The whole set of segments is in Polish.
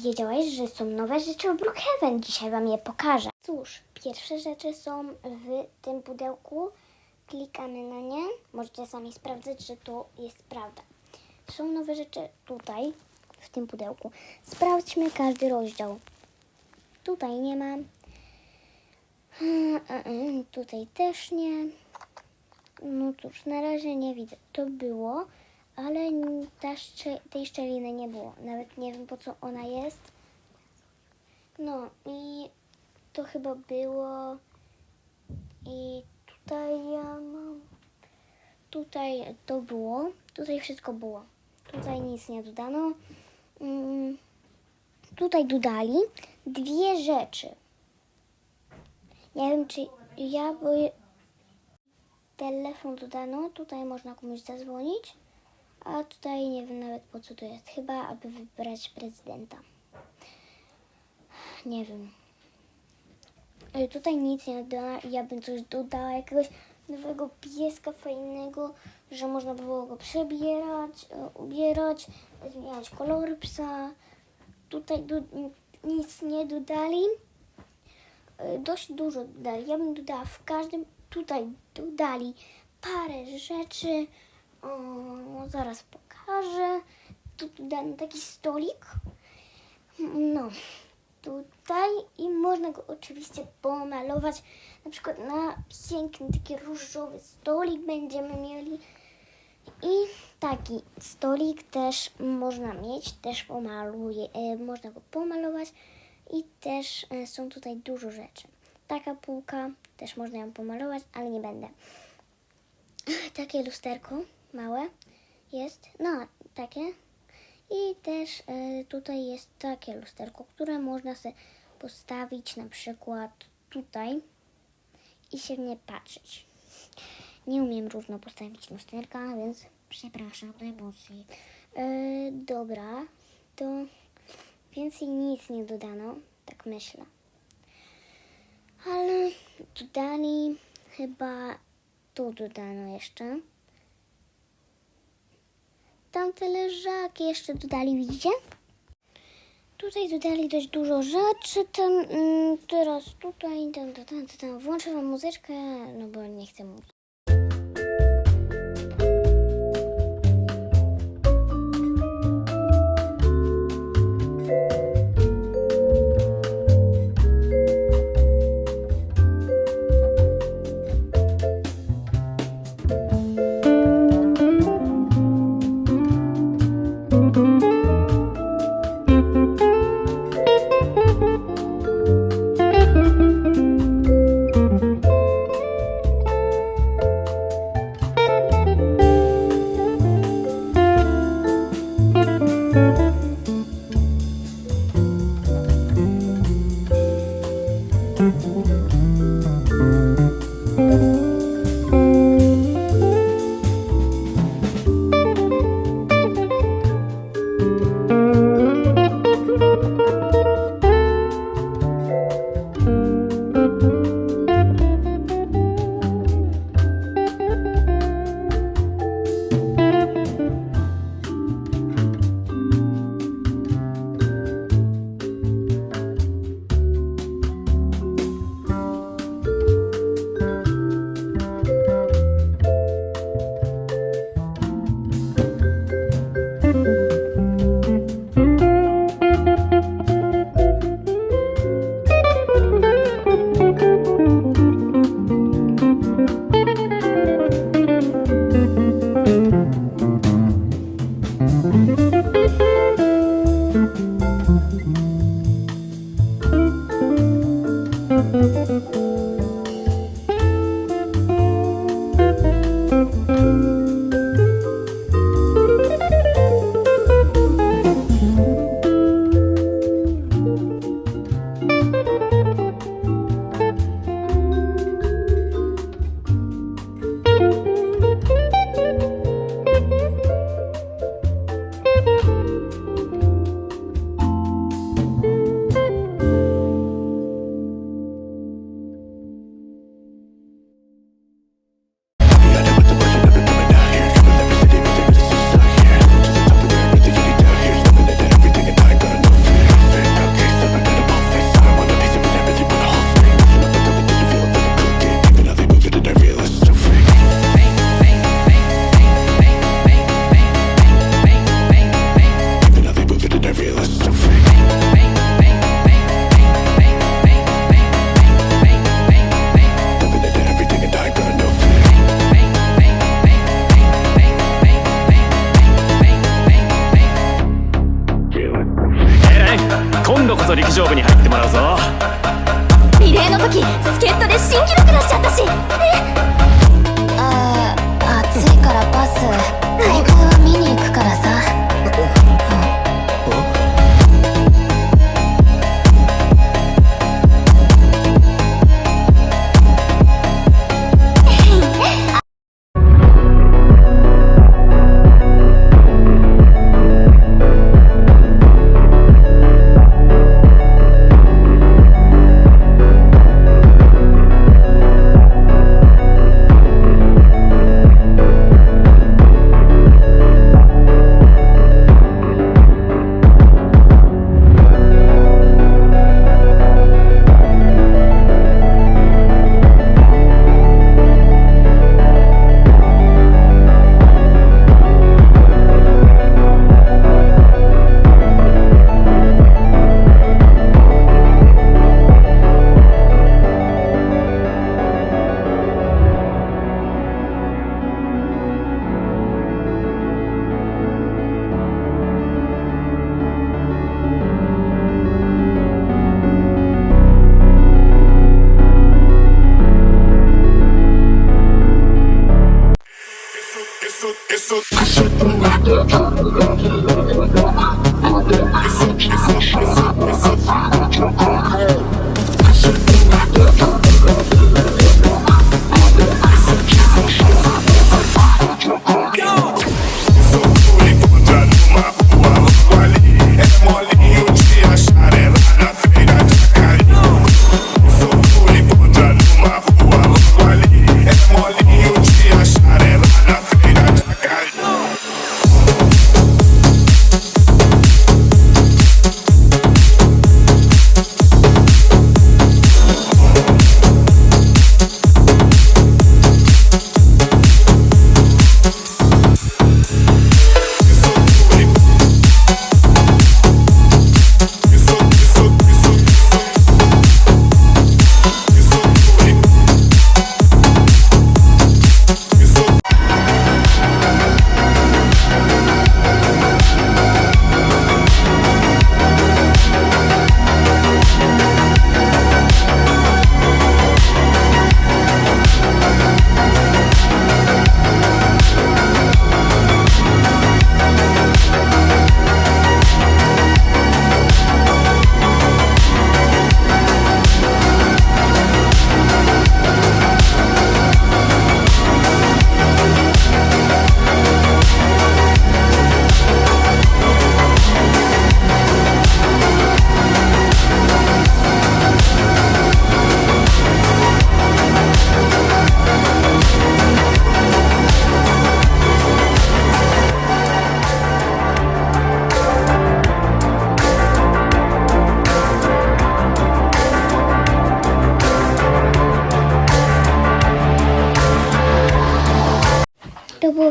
wiedziałeś, że są nowe rzeczy w Brookhaven? Dzisiaj Wam je pokażę. Cóż, pierwsze rzeczy są w tym pudełku. Klikamy na nie. Możecie sami sprawdzać, że to jest prawda. Są nowe rzeczy tutaj, w tym pudełku. Sprawdźmy każdy rozdział. Tutaj nie ma. Tutaj też nie. No cóż, na razie nie widzę. To było, ale ta tej szczeliny nie było. Nawet nie wiem po co ona jest. No i to chyba było. I tutaj ja mam. Tutaj to było. Tutaj wszystko było. Tutaj nic nie dodano. Mm, Tutaj dodali dwie rzeczy. Nie wiem, czy ja, bo telefon dodano, tutaj można komuś zadzwonić, a tutaj nie wiem nawet po co to jest. Chyba, aby wybrać prezydenta. Nie wiem. Tutaj nic nie dodano. Ja bym coś dodała, jakiegoś nowego pieska fajnego, że można by było go przebierać, e, ubierać, zmieniać kolory psa. Tutaj do, nic nie dodali. E, Dość dużo dodali. Ja bym dodała w każdym. Tutaj dodali parę rzeczy. O, zaraz pokażę. Tu dodano taki stolik. No, tutaj i można go oczywiście pomalować. Na przykład na piękny taki różowy stolik będziemy mieli. I taki stolik też można mieć, też pomaluje, można go pomalować i też e, są tutaj dużo rzeczy. Taka półka, też można ją pomalować, ale nie będę. Takie lusterko małe jest, no takie. I też e, tutaj jest takie lusterko, które można sobie postawić na przykład tutaj i się nie patrzeć. Nie umiem równo postawić lusterka, więc przepraszam najmocniej. E, dobra, to więcej nic nie dodano, tak myślę. Ale dodali chyba tu dodano jeszcze. Tamte leżaki jeszcze dodali, widzicie? Tutaj dodali dość dużo rzeczy. Tam, mm, teraz tutaj, tam, tam, tam, tam. Włączę wam muzyczkę, no bo nie chcę mówić.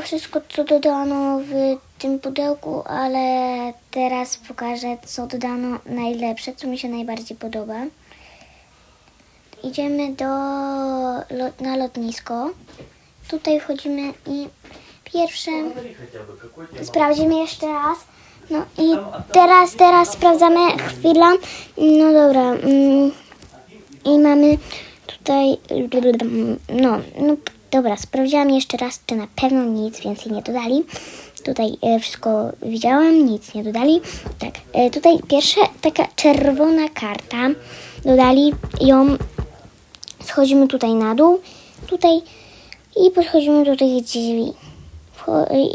Wszystko, co dodano w tym pudełku, ale teraz pokażę, co dodano najlepsze, co mi się najbardziej podoba. Idziemy do, na lotnisko. Tutaj wchodzimy i pierwsze sprawdzimy jeszcze raz. No i teraz, teraz sprawdzamy chwila. No dobra. mm, I mamy tutaj. No, no dobra, sprawdziłam jeszcze raz, czy na pewno nic więcej nie dodali. Tutaj e, wszystko widziałam, nic nie dodali. Tak, e, tutaj pierwsza taka czerwona karta. Dodali ją. Schodzimy tutaj na dół. Tutaj i podchodzimy do tych drzwi.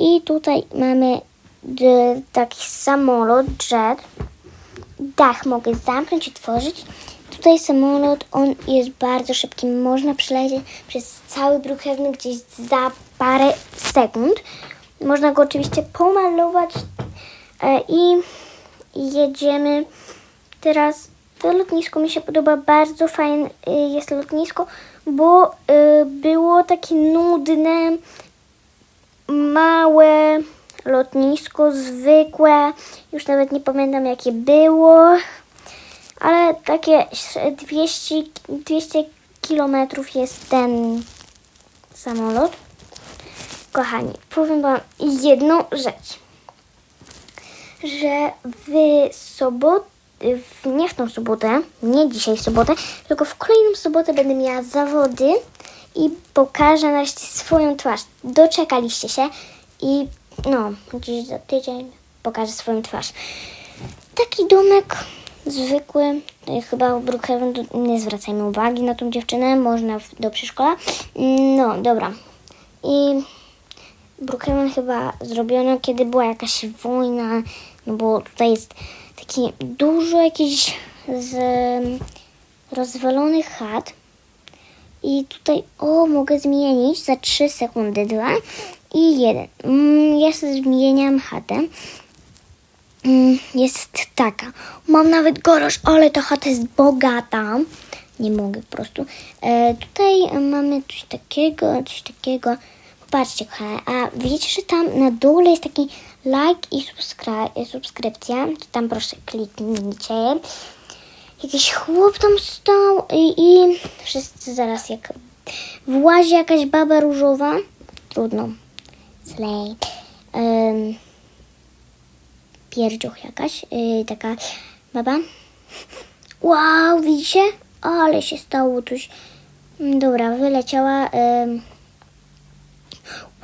I tutaj mamy taki samolot, jet dach mogę zamknąć, otworzyć. Tutaj samolot, on jest bardzo szybki. Można przelecieć przez cały Brookhaven gdzieś za parę sekund. Można go oczywiście pomalować e, i jedziemy teraz. To lotnisko mi się podoba, bardzo fajne e, jest lotnisko, bo e, było takie nudne, małe lotnisko, zwykłe. Już nawet nie pamiętam jakie było, ale takie 200, 200 kilometrów jest ten samolot. Kochani, powiem Wam jedną rzecz, że w sobotę w, nie w tą sobotę, nie dzisiaj w sobotę, tylko w kolejną sobotę będę miała zawody i pokażę nareszcie swoją twarz. Doczekaliście się i no, gdzieś za tydzień pokażę swoją twarz. Taki domek zwykły, y, chyba Brookhaven, nie zwracajmy uwagi na tą dziewczynę, można do przedszkola. Mm, No, dobra. I Brookhaven chyba zrobiono, kiedy była jakaś wojna, no bo tutaj jest taki dużo jakichś z em, rozwalonych chat. I tutaj, o, mogę zmienić za 3 sekundy, 2 i 1. Mm, ja sobie zmieniam chatę. Mm, jest taka. Mam nawet goroż, ale ta chata jest bogata. Nie mogę po prostu. E, tutaj mamy coś takiego, coś takiego. Popatrzcie, kochane. A wiecie, że tam na dole jest taki like i subskry- subskrypcja. To tam proszę kliknijcie. Jakiś chłop tam stał i, i wszyscy zaraz jak włazi jakaś baba różowa. Trudno. Slay. Um, pierdzioch jakaś, yy, taka baba. Wow, widzicie? Ale się stało coś. Mm, Dobra, wyleciała. ym.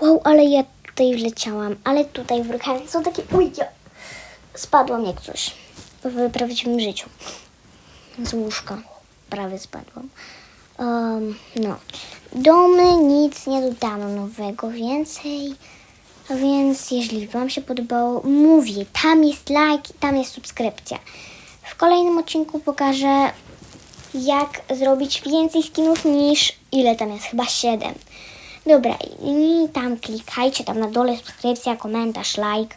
Wow, ale ja tutaj wleciałam. Ale tutaj w rękach są takie... Uj. Spadłam jak coś. W prawdziwym życiu. Z łóżka. Prawie spadłam. Um, no. Domy nic nie dodano nowego więcej. Więc, jeżeli Wam się podobało, mówię, tam jest like, tam jest subskrypcja. W kolejnym odcinku pokażę, jak zrobić więcej skinów niż ile tam jest, chyba 7. Dobra, i tam klikajcie, tam na dole subskrypcja, komentarz, like.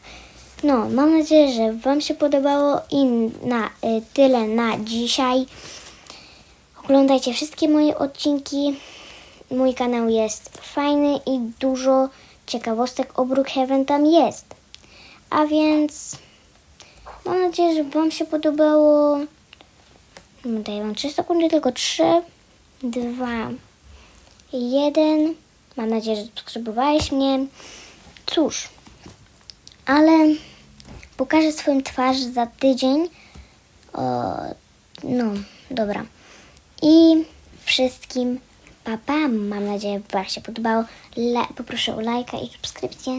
No, mam nadzieję, że Wam się podobało i na y, tyle na dzisiaj. Oglądajcie wszystkie moje odcinki. Mój kanał jest fajny i dużo ciekawostek o Brookhaven tam jest. A więc mam nadzieję, że Wam się podobało. No, Daję Wam 3 sekundy, tylko 3, 2, 1. Mam nadzieję, że subskrybowałeś mnie. Cóż, ale pokażę swoją twarz za tydzień. O, no, dobra. I wszystkim papa. Mam nadzieję, że Wam się podobało. Le- poproszę o lajka i subskrypcję.